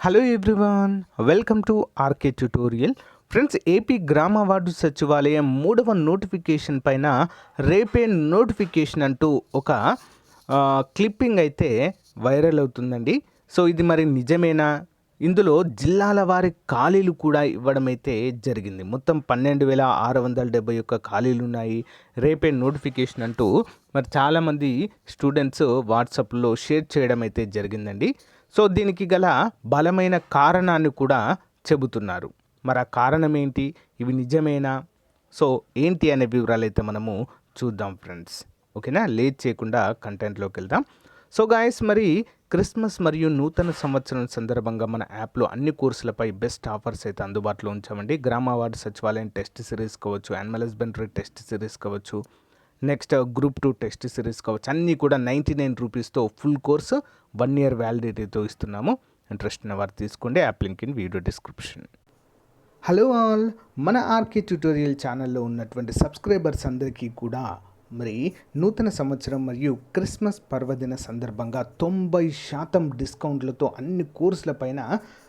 Hello everyone welcome to RK tutorial friends AP గ్రామ ward సచివాలయం మూడవ నోటిఫికేషన్ పైన రేపే నోటిఫికేషన్ అంటూ ఒక క్లిప్పింగ్ అయితే వైరల్ అవుతుందండి. సో ఇది మరి నిజమేనా? ఇందులో జిల్లాల వారి ఖాళీలు కూడా ఇవ్వడం అయితే జరిగింది. మొత్తం పన్నెండు వేల ఆరు వందల డెబ్బై ఒక్క ఖాళీలు ఉన్నాయి. రేపే నోటిఫికేషన్ అంటూ మరి చాలామంది స్టూడెంట్స్ వాట్సాప్లో షేర్ చేయడం అయితే జరిగిందండి. సో దీనికి గల బలమైన కారణాన్ని కూడా చెబుతున్నారు. మరి ఆ కారణం ఏంటి? ఇవి నిజమేనా? సో ఏంటి అనే వివరాలు అయితే మనము చూద్దాం ఫ్రెండ్స్. ఓకేనా? లేట్ చేయకుండా కంటెంట్లోకి వెళ్దాం. సో గాయస్ మరి క్రిస్మస్ మరియు నూతన సంవత్సరం సందర్భంగా మన యాప్లో అన్ని కోర్సులపై బెస్ట్ ఆఫర్స్ అయితే అందుబాటులో ఉంచామండి. గ్రామ అవార్డు సచివాలయం టెస్ట్ సిరీస్ కావచ్చు యానిమల్ హస్బెండరీ టెస్ట్ సిరీస్ కావచ్చు next group two test series కావచ్చు. అన్నీ కూడా నైంటీ నైన్ రూపీస్తో ఫుల్ కోర్సు వన్ ఇయర్ వ్యాలిడిటీతో ఇస్తున్నాము. ఇంట్రెస్ట్ ఉన్న వారు తీసుకోండి. App link in video description. Hello all. మన ఆర్కే ట్యూటోరియల్ ఛానల్లో ఉన్నటువంటి సబ్స్క్రైబర్స్ అందరికీ కూడా మరి నూతన సంవత్సరం మరియు క్రిస్మస్ పర్వదిన సందర్భంగా తొంభై శాతం డిస్కౌంట్లతో అన్ని కోర్సులపైన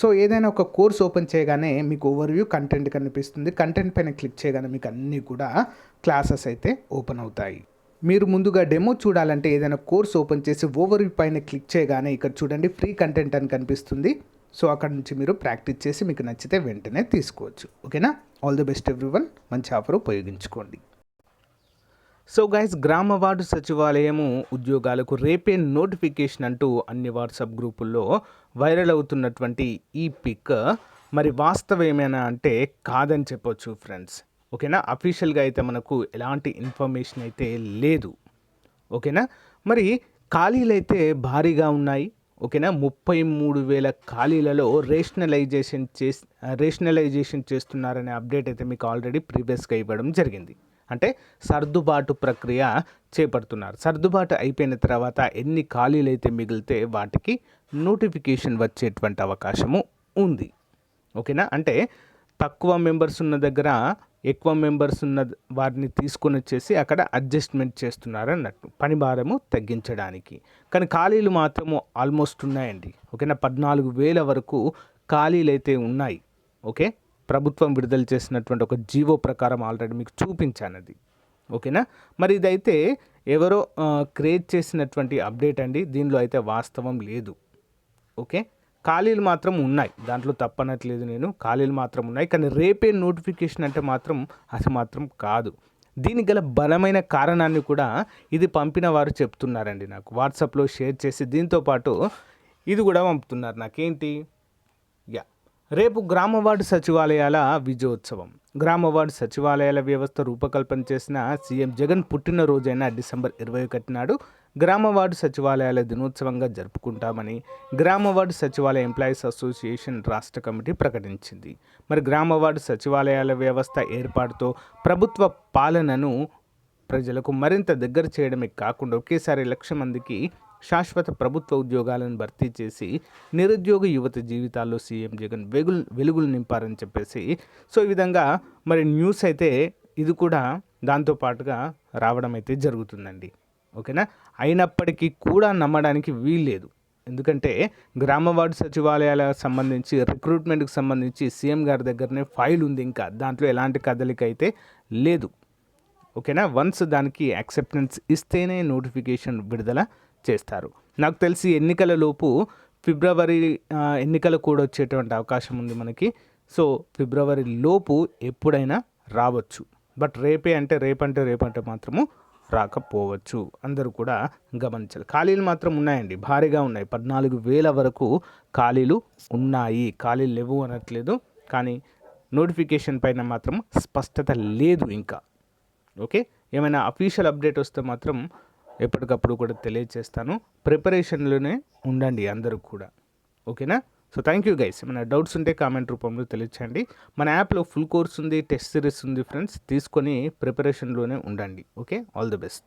సో ఏదైనా ఒక కోర్స్ ఓపెన్ చేయగానే మీకు ఓవర్వ్యూ కంటెంట్ కనిపిస్తుంది. కంటెంట్ పైన క్లిక్ చేయగానే మీకు అన్నీ కూడా క్లాసెస్ అయితే ఓపెన్ అవుతాయి. మీరు ముందుగా డెమో చూడాలంటే ఏదైనా కోర్స్ ఓపెన్ చేసి ఓవర్వ్యూ పైన క్లిక్ చేయగానే ఇక్కడ చూడండి ఫ్రీ కంటెంట్ అని కనిపిస్తుంది. సో అక్కడ నుంచి మీరు ప్రాక్టీస్ చేసి మీకు నచ్చితే వెంటనే తీసుకోవచ్చు. ఓకేనా ఆల్ ది బెస్ట్ ఎవ్రీవన్ మంచి ఆఫర్ ఉపయోగించుకోండి. సో గైస్ గ్రామ వార్డు సచివాలయము ఉద్యోగాలకు రేపే నోటిఫికేషన్ అంటూ అన్ని వాట్సాప్ గ్రూపుల్లో వైరల్ అవుతున్నటువంటి ఈ పిక్. మరి వాస్తవమేనా అంటే కాదని చెప్పొచ్చు ఫ్రెండ్స్ ఓకేనా? అఫీషియల్గా అయితే మనకు ఎలాంటి ఇన్ఫర్మేషన్ అయితే లేదు. ఓకేనా? మరి ఖాళీలు అయితే భారీగా ఉన్నాయి. ఓకేనా? ముప్పై మూడు వేల ఖాళీలలో రేషనలైజేషన్ చేసి రేషనలైజేషన్ చేస్తున్నారనే అప్డేట్ అయితే మీకు ఆల్రెడీ ప్రీవియస్గా ఇవ్వడం జరిగింది. అంటే సర్దుబాటు ప్రక్రియ చేపడుతున్నారు. సర్దుబాటు అయిపోయిన తర్వాత ఎన్ని ఖాళీలు అయితే మిగిలితే వాటికి నోటిఫికేషన్ వచ్చేటువంటి అవకాశము ఉంది. ఓకేనా? అంటే తక్కువ మెంబర్స్ ఉన్న దగ్గర ఎక్కువ మెంబర్స్ ఉన్న వారిని తీసుకొని వచ్చేసి అక్కడ అడ్జస్ట్మెంట్ చేస్తున్నారు అన్నట్టు పని భారము తగ్గించడానికి. కానీ ఖాళీలు మాత్రము ఆల్మోస్ట్ ఉన్నాయండి. ఓకేనా? పద్నాలుగు వేల వరకు ఖాళీలు అయితే ఉన్నాయి. ఓకే? ప్రభుత్వం విడుదల చేసినటువంటి ఒక జీవో ప్రకారం ఆల్రెడీ మీకు చూపించాను అది. ఓకేనా? మరి ఇదైతే ఎవరో క్రియేట్ చేసినటువంటి అప్డేట్ అండి. దీనిలో అయితే వాస్తవం లేదు. ఓకే? ఖాళీలు మాత్రం ఉన్నాయి. దాంట్లో తప్పనట్లేదు నేను. ఖాళీలు మాత్రం ఉన్నాయి. కానీ రేపే నోటిఫికేషన్ అంటే మాత్రం అది మాత్రం కాదు. దీనికి గల బలమైన కారణాన్ని కూడా ఇది పంపిన వారు చెప్తున్నారండి నాకు. వాట్సాప్లో షేర్ చేసి దీంతో పాటు ఇది కూడా పంపుతున్నారు నాకేంటి? యా. రేపు గ్రామ వార్డు సచివాలయాల విజయోత్సవం. గ్రామ వార్డు సచివాలయాల వ్యవస్థ రూపకల్పన చేసిన సీఎం జగన్ పుట్టినరోజైన డిసెంబర్ ఇరవై ఒకటి నాడు గ్రామ వార్డు సచివాలయాల దినోత్సవంగా జరుపుకుంటామని గ్రామ వార్డు సచివాలయ ఎంప్లాయీస్ అసోసియేషన్ రాష్ట్ర కమిటీ ప్రకటించింది. మరి గ్రామ వార్డు సచివాలయాల వ్యవస్థ ఏర్పాటుతో ప్రభుత్వ పాలనను ప్రజలకు మరింత దగ్గర చేయడమే కాకుండా ఒకేసారి లక్ష మందికి శాశ్వత ప్రభుత్వ ఉద్యోగాలను భర్తీ చేసి నిరుద్యోగ యువత జీవితాల్లో సీఎం జగన్ వెగులు వెలుగులు నింపారని చెప్పేసి సో ఈ విధంగా మరి న్యూస్ అయితే ఇది కూడా దాంతో పాటుగా రావడం అయితే జరుగుతుందండి. ఓకేనా? అయినప్పటికీ కూడా నమ్మడానికి వీల్లేదు. ఎందుకంటే గ్రామ వార్డు సచివాలయాలకు సంబంధించి రిక్రూట్మెంట్కి సంబంధించి సీఎం గారి దగ్గరనే ఫైల్ ఉంది ఇంకా. దాంట్లో ఎలాంటి కదలిక అయితే లేదు. ఓకేనా? వన్స్ దానికి యాక్సెప్టెన్స్ ఇస్తేనే నోటిఫికేషన్ విడుదల చేస్తారు. నాకు తెలిసి ఎన్నికల లోపు ఫిబ్రవరి ఎన్నికలు కూడా వచ్చేటువంటి అవకాశం ఉంది మనకి. సో ఫిబ్రవరి లోపు ఎప్పుడైనా రావచ్చు. బట్ రేపే అంటే రేపంటే రేపంటే మాత్రము రాకపోవచ్చు. అందరూ కూడా గమనించాలి. ఖాళీలు మాత్రం ఉన్నాయండి. భారీగా ఉన్నాయి. పద్నాలుగు వేల వరకు ఖాళీలు ఉన్నాయి. ఖాళీలు లేవు అనట్లేదు. కానీ నోటిఫికేషన్ పైన మాత్రం స్పష్టత లేదు ఇంకా. ఓకే? ఏమైనా అఫీషియల్ అప్డేట్ వస్తే మాత్రం ఎప్పటికప్పుడు కూడా తెలియజేస్తాను ప్రిపరేషన్లోనే ఉండండి అందరూ కూడా. ఓకేనా? సో థ్యాంక్ యూ గైస్ ఏమైనా డౌట్స్ ఉంటే కామెంట్ రూపంలో తెలియచేయండి. మన యాప్లో ఫుల్ కోర్స్ ఉంది టెస్ట్ సిరీస్ ఉంది ఫ్రెండ్స్ తీసుకొని ప్రిపరేషన్లోనే ఉండండి. ఓకే? All the best